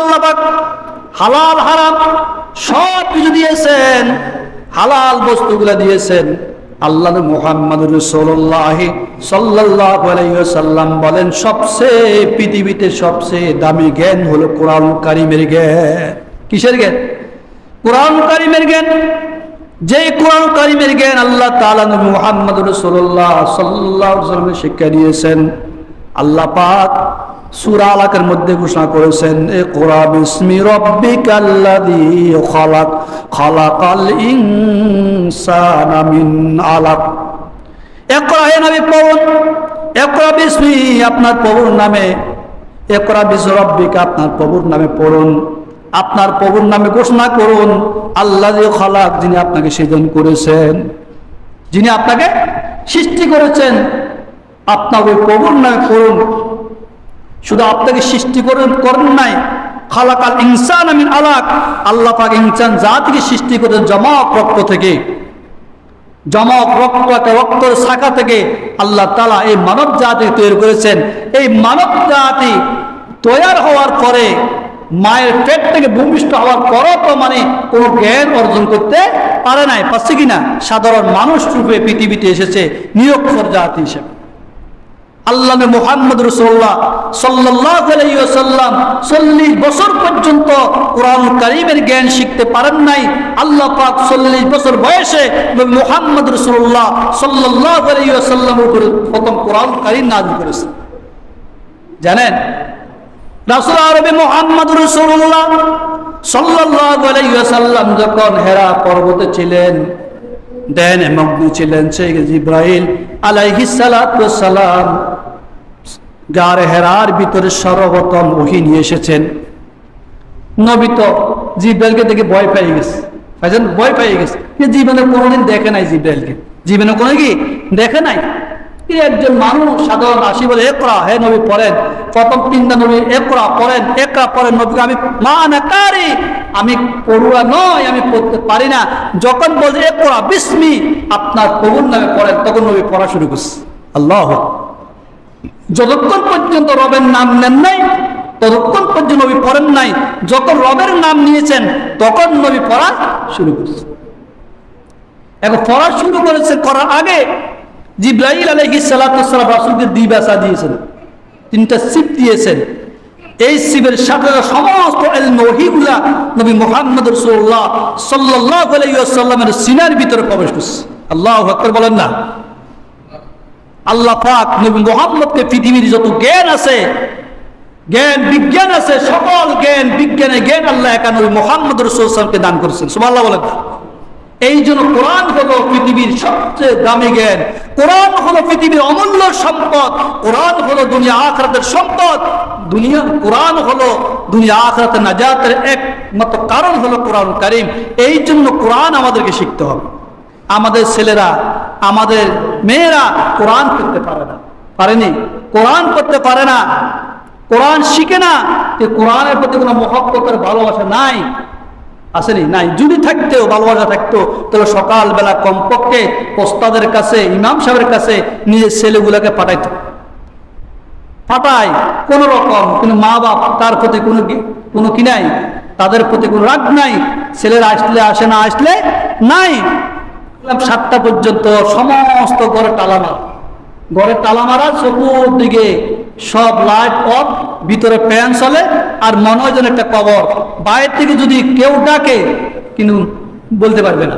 আল্লাহ হালাল, হারাম সব কিছু দিয়েছেন, হালাল বস্তুগুলা দিয়েছেন। আল্লাহ মুহাম্মদ রসুল্লাহ বলেন, সবচেয়ে পৃথিবীতে সবচেয়ে দামি জ্ঞান হলো কোরআন কারিমের জ্ঞান। কিসের জ্ঞান? কোরআন কারিমের জ্ঞান। যে কোরআন কারিমের জ্ঞান আল্লাহ নবী মুহাম্মদ রাসূলুল্লাহ সাল্লাল্লাহু আলাইহি শিক্ষা দিয়েছেন। আল্লাহ পাক সূরা আলাকের মধ্যে ঘোষণা করেছেন ইকরা বিসমি রাব্বিকাল্লাযী খালাক, খালাকাল ইনসানা মিন আলাক। ইকরা হে নবী, পড়ুন। ইকরা বিসমি, আপনার প্রভুর নামে। ইকরা বিসমি রাব্বিকা, আপনার প্রভুর নামে পড়ুন। আপনার প্রভুর নামে ঘোষণা করুন আল্লাহ যে খালাক, যিনি আপনাকে সৃজন করেছেন। যিনি আপনাকে সৃষ্টি করেছেন, আপনার ওই প্রভুর নামে করুন শুধু আপনাকে সৃষ্টি করেন করেন নাই। খালাকাল ইনসান আমিন আলাক। আল্লাহ পাক ইনসান জাতিকে সৃষ্টি করেন জমক রক্ত থেকে। জমক রক্ত রক্তের শাখা থেকে আল্লাহ তালা এই মানব জাতি তৈরি করেছেন। এই মানব জাতি তৈয়ার হওয়ার পরে, মায়ের পেট থেকে ভূমিষ্ঠ হওয়ার পরও তো মানে কোনো জ্ঞান অর্জন করতে পারে নাই। পারছে কিনা? সাধারণ মানুষ রূপে পৃথিবীতে এসেছে নিরক্ষর জাতি হিসেবে। আল্লাহ মোহাম্মদ রসোল্লাহ সাল্লাম চল্লিশ বছর পর্যন্ত কোরআন কারিমের জ্ঞান শিখতে পারেন নাই। আল্লাহ পাক চল্লিশ বছর বয়সে মোহাম্মদ রসোল্লাহ সাল্লাহ উপরে প্রথম কোরআন কারিম নাজ করেছে জানেন? রাসুল আরবি মোহাম্মদ রসুল্লাহ সাল্লাম যখন হেরা পর্বতে ছিলেন, দেন মগ্ন ছিলেন শেখ ইব্রাহিম আলাইহিসালাম গার হেরার ভিতরে সর্বপ্রথম ওহি নিয়ে এসেছেন। নবী তো জিব্রাইলকে দেখে ভয় পেয়ে গেছে। ভাইজান, ভয় পেয়ে গেছে। জীবনে কোনোদিন দেখে নাই জিব্রাইলকে। জীবনে কোনো কি? দেখে নাই। একজন মানুষ সাধারণ আসি বলে, একরা, হে নবী, পড়েন। প্রথম তিনটা নবী, একরা, পড়েন একরা, পড়েন। নবীকে আমি মা না কারি। আমি পড়ুয়া নয় আমি পড়তে পারি না। যখন বলছে, একরা, বিস্মি, আপনার প্রভুর নামে পড়েন, তখন নবী পড়া শুরু করছে। আল্লাহ যতক্ষণ পর্যন্ত রবের নাম নেন নাই, ততক্ষণ পর্যন্ত নবী পড়েন নাই, যখন রবের নাম নিয়েছেন, তখন নবী পড়া শুরু করছে এখন পড়া শুরু করেছে করার আগে জিব্রাহিল আলহি সালাতাম রাসুলকে দিবাসা দিয়েছেন, তিনটা সিপ দিয়েছেন। এই শিবের সাথে সমস্ত নহিগুলা নবী মোহাম্মদ রসুল্লাহ সাল্লাহ আলাইসাল্লামের সিনার ভিতরে প্রবেশ করছে। আল্লাহ আকবর বলেন না। আল্লাহ পাক নবী মোহাম্মদকে পৃথিবীর যত জ্ঞান আছে, জ্ঞান বিজ্ঞান আছে, সকল জ্ঞান বিজ্ঞানে জ্ঞান আল্লাহ একা নবী মোহাম্মদ রসুলকে দান করেছেন। সুমাল্লাহ বলেন। এই জন্য কোরআন হলো পৃথিবীর সবচেয়ে দামি জ্ঞান। কোরআন হলো পৃথিবীর অমূল্য সম্পদ। কোরআন হলো দুনিয়া আখরাতের সম্পদ। দুনিয়া, কোরআন হলো দুনিয়া আখরাতের নাজাতের একমাত্র কারণ হলো কোরআন কারিম। এই জন্য কোরআন আমাদেরকে শিখতে হবে। আমাদের ছেলেরা আমাদের মেয়েরা কোরআন করতে পারে না। পারেনি? কোরআন করতে পারে না। কোরআন শিখে না যে কোরআনের প্রতি কোনো মহব্বতের ভালোবাসা নাই। আসেনি? নাই। যদি থাকতেও ভালোবাসা থাকতো, তাহলে সকালবেলা কমপক্ষে ওস্তাদের কাছে, ইমাম সাহেবের কাছে নিজের ছেলেগুলোকে পাঠাইত। পাঠায় কোন রকম, কোনো মা বাপ তার প্রতি কোনো কোনো কি নাই, তাদের প্রতি কোনো রাগ নাই, ছেলেরা আসলে আসে না, আসলে নাই। সাতটা পর্যন্ত সমস্ত ঘরে তালা মারা। ঘরে তালা মারা, চতুর্দিকে সব লাইট অফ ভিতরে ফ্যান চলে, আর মনে হয় যেন একটা কবর। বাইরে থেকে যদি কেউ ডাকে, কিন্তু বলতে পারবে না।